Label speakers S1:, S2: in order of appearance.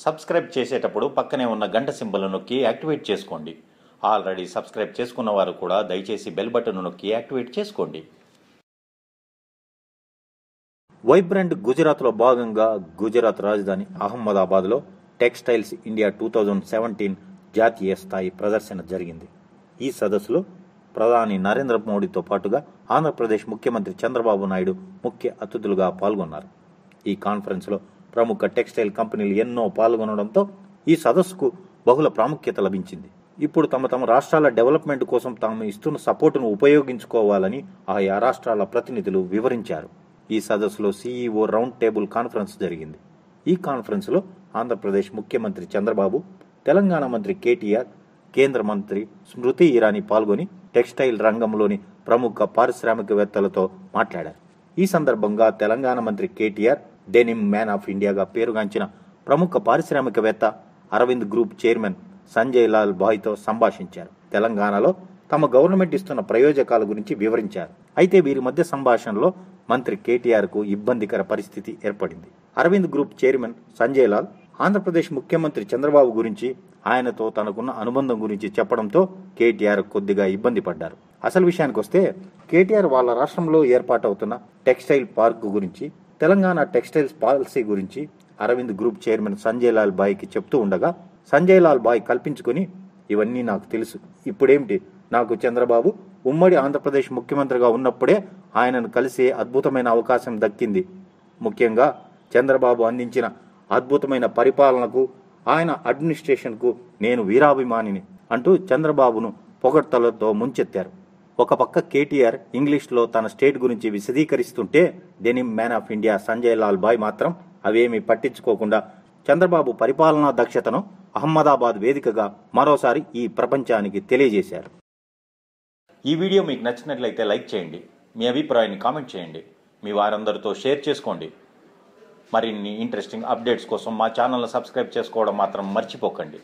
S1: Subscribe చేసేటప్పుడు పక్కనే ఉన్న గంట సింబల్ నొక్కి యాక్టివేట్ చేసుకోండి. ఆల్రెడీ సబ్స్క్రైబ్ చేసుకున్న వారు కూడా దయచేసి బెల్ బటన్ నొక్కి యాక్టివేట్ చేసుకోండి. వైబ్రెంట్ గుజరాత్లో భాగంగా గుజరాత్ రాజధాని అహ్మదాబాద్లో textiles India two thousand seventeen జాతీయ స్థాయి ప్రదర్శన జరిగింది. ఈ సదస్సులో ప్రధాని నరేంద్ర మోడీతో పాటుగా ఆంధ్రప్రదేశ్ ముఖ్యమంత్రి చంద్రబాబు నాయుడు ముఖ్య అతిథులుగా పాల్గొన్నారు. ఈ కాన్ఫరెన్స్లో ప్రముఖ టెక్స్టైల్ కంపెనీలు ఎన్నో పాల్గొనడంతో ఈ సదస్సుకు బహుళ ప్రాముఖ్యత లభించింది. ఇప్పుడు తమ తమ రాష్ట్రాల డెవలప్మెంట్ కోసం తాము ఇస్తున్న సపోర్టును ఉపయోగించుకోవాలని ఆయా రాష్ట్రాల ప్రతినిధులు వివరించారు. ఈ సదస్సులో సీఈఓ రౌండ్ టేబుల్ కాన్ఫరెన్స్ జరిగింది. ఈ కాన్ఫరెన్స్లో ఆంధ్రప్రదేశ్ ముఖ్యమంత్రి చంద్రబాబు తెలంగాణ మంత్రి కేటీఆర్ కేంద్ర మంత్రి స్మృతి ఇరానీ పాల్గొని టెక్స్టైల్ రంగంలోని ప్రముఖ పారిశ్రామికవేత్తలతో మాట్లాడారు. ఈ సందర్భంగా తెలంగాణ మంత్రి కేటీఆర్ డెనిమ్ మ్యాన్ ఆఫ్ ఇండియాగా పేరుగాంచిన ప్రముఖ పారిశ్రామికవేత్త అరవింద్ గ్రూప్ చైర్మన్ సంజయ్ లాల్ బాయ్తో సంభాషించారు. తెలంగాణలో తమ గవర్నమెంట్ ఇస్తున్న ప్రయోజకాల గురించి వివరించారు. అయితే వీరి మధ్య సంభాషణలో మంత్రి కేటీఆర్కు ఇబ్బందికర పరిస్థితి ఏర్పడింది. అరవింద్ గ్రూప్ చైర్మన్ సంజయ్ లాల్ ఆంధ్రప్రదేశ్ ముఖ్యమంత్రి చంద్రబాబు గురించి ఆయనతో తనకున్న అనుబంధం గురించి చెప్పడంతో కేటీఆర్ కొద్దిగా ఇబ్బంది పడ్డారు. అసలు విషయానికి వస్తే కేటీఆర్ వాళ్ళ రాష్ట్రంలో ఏర్పాటవుతున్న టెక్స్టైల్ పార్క్ గురించి తెలంగాణ టెక్స్టైల్స్ పాలసీ గురించి అరవింద్ గ్రూప్ చైర్మన్ సంజయ్ లాల్ బాయ్కి చెప్తూ ఉండగా సంజయ్ లాల్ బాయ్ కల్పించుకొని ఇవన్నీ నాకు తెలుసు. ఇప్పుడేమిటి? నాకు చంద్రబాబు ఉమ్మడి ఆంధ్రప్రదేశ్ ముఖ్యమంత్రిగా ఉన్నప్పుడే ఆయనను కలిసే అద్భుతమైన అవకాశం దక్కింది. ముఖ్యంగా చంద్రబాబు అందించిన అద్భుతమైన పరిపాలనకు ఆయన అడ్మినిస్ట్రేషన్కు నేను వీరాభిమానిని అంటూ చంద్రబాబును పొగడ్తలతో ముంచెత్తారు. ఒక పక్క కేటీఆర్ ఇంగ్లీష్లో తన స్టేట్ గురించి విశదీకరిస్తుంటే denim man of India Sanjay Lal Bhai మాత్రం అవేమీ పట్టించుకోకుండా చంద్రబాబు పరిపాలనా దక్షతను అహ్మదాబాద్ వేదికగా మరోసారి ఈ ప్రపంచానికి తెలియజేశారు. ఈ వీడియో మీకు నచ్చినట్లయితే లైక్ చేయండి మీ అభిప్రాయాన్ని కామెంట్ చేయండి మీ వారందరితో షేర్ చేసుకోండి. మరిన్ని ఇంట్రెస్టింగ్ అప్డేట్స్ కోసం మా ఛానల్ను సబ్స్క్రైబ్ చేసుకోవడం మాత్రం మర్చిపోకండి.